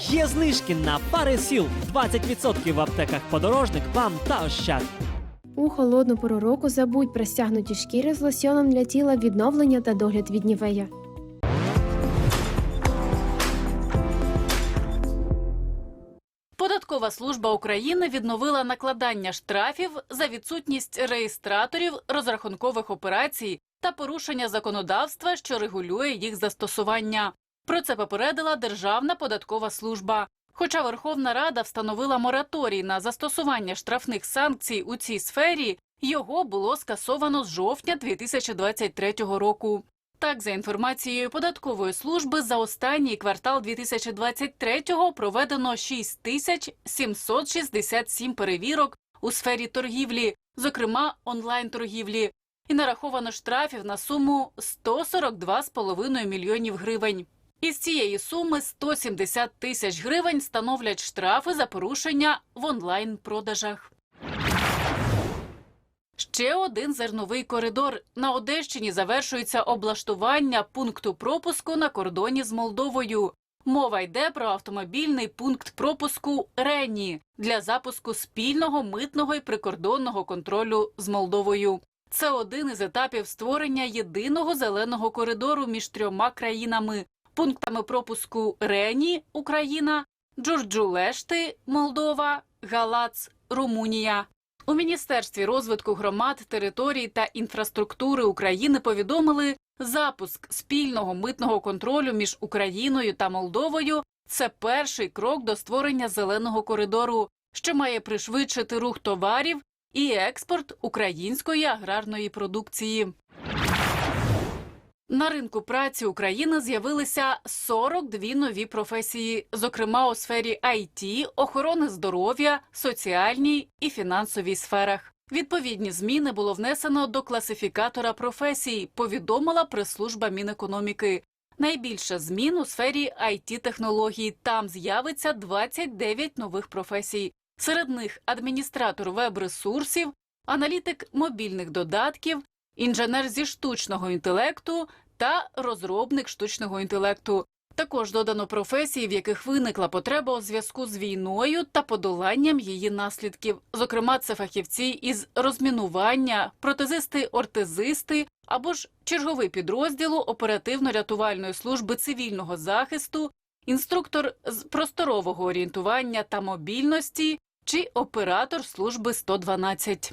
Є знижки на пари сіл 20% в аптеках подорожник, вам та ощад. У холодну пору року забудь про стягнуті шкіри з лосьоном для тіла відновлення та догляд від нівея. Податкова служба України відновила накладання штрафів за відсутність реєстраторів розрахункових операцій та порушення законодавства, що регулює їх застосування. Про це попередила Державна податкова служба. Хоча Верховна Рада встановила мораторій на застосування штрафних санкцій у цій сфері, його було скасовано з жовтня 2023 року. Так, за інформацією податкової служби, за останній квартал 2023-го проведено 6767 перевірок у сфері торгівлі, зокрема онлайн-торгівлі, і нараховано штрафів на суму 142,5 мільйонів гривень. Із цієї суми 170 тисяч гривень становлять штрафи за порушення в онлайн-продажах. Ще один зерновий коридор. На Одещині завершується облаштування пункту пропуску на кордоні з Молдовою. Мова йде про автомобільний пункт пропуску Рені для запуску спільного митного і прикордонного контролю з Молдовою. Це один із етапів створення єдиного зеленого коридору між трьома країнами пунктами пропуску Рені Україна, Джурджулешти Молдова, Галац Румунія. У Міністерстві розвитку громад, територій та інфраструктури України повідомили, запуск спільного митного контролю між Україною та Молдовою це перший крок до створення зеленого коридору, що має пришвидшити рух товарів і експорт української аграрної продукції. На ринку праці України з'явилися 42 нові професії, зокрема у сфері IT, охорони здоров'я, соціальній і фінансовій сферах. Відповідні зміни було внесено до класифікатора професій, повідомила прес-служба Мінекономіки. Найбільше змін у сфері it технологій Там з'явиться 29 нових професій. Серед них адміністратор веб-ресурсів, аналітик мобільних додатків, інженер зі штучного інтелекту та розробник штучного інтелекту. Також додано професії, в яких виникла потреба у зв'язку з війною та подоланням її наслідків. Зокрема, це фахівці із розмінування, протезисти-ортезисти або ж черговий підрозділу оперативно-рятувальної служби цивільного захисту, інструктор з просторового орієнтування та мобільності чи оператор служби 112.